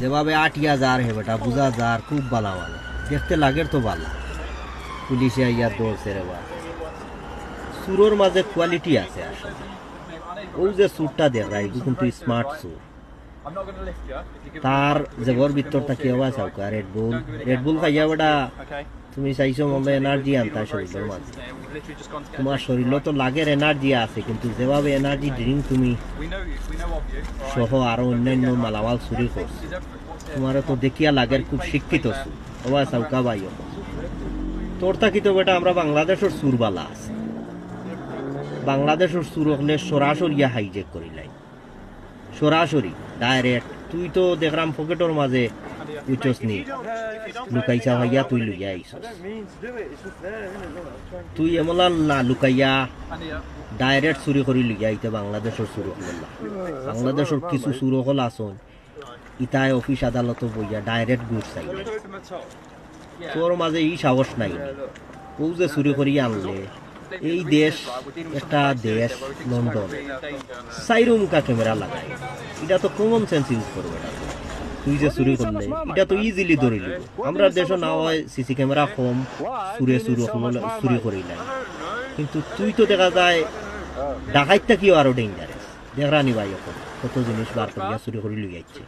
যেভাবে আটিয়া যার হে বেটা, বুঝা যার, খুব বালা বালা। দেখতে লাগের তো বালা। পুলিশে আইয়া দৌড়ছে রে বা সুরোর মাঝে কোয়ালিটি আছে আসলে। ও যে সুরটা দেখা এগুলো কিন্তু স্মার্ট সুর। তার জেবর ভিতর তাকে আওয়াজ আউকা রেড বুল রেড বুল খাইয়া বেটা. তুমি চাইছো মনে এনার্জি আনতে to get তোমার শরীরে তো লাগের এনার্জি আছে কিন্তু যেভাবে এনার্জি ড্রিঙ্ক তুমি সহ আরও অন্যান্য মালামাল চুরি করছ? তোমার তো দেখিয়া লাগের খুব শিক্ষিত আওয়াজ আউকা বাইও তোর তাকি তো বেটা আমরা বাংলাদেশের সুরবালা আছে। বাংলাদেশের সুর হলে সরাসরি হাইজেক করিলাই। সরাসরি ডাইরেক্ট তুই তো দেখলাম পকেটের মাঝে উচ্চস নি লুকাইছা ভাইয়া তুই লুইয়া আইসস তুই এমলা না লুকাইয়া ডাইরেক্ট চুরি কৰি লুইয়া আইতে বাংলাদেশের সুর হল বাংলাদেশের কিছু সুর হল আসন ইতাই অফিস আদালত বইয়া ডাইরেক্ট গুড চাই. তোর মাঝে ই সাহস নাই ও যে চুরি করি আনলে এই দেশ একটা দেশ লন্ডন চাইরো মুখা ক্যামেরা লাগাই এটা তো কমন সেন্স ইউজ করবে না তুই যে চুরি করলে এটা তো ইজিলি ধরে নিব। আমরা দেশ না হয় সিসি ক্যামেরা কম চুরে চুরি চুরি করি নাই। কিন্তু তুই তো দেখা যায় ডাকাইতটা কিও আরও ডেঞ্জারাস দেখরা নি ভাই এখন কত জিনিস বার করিয়া চুরি করে লুই যাচ্ছে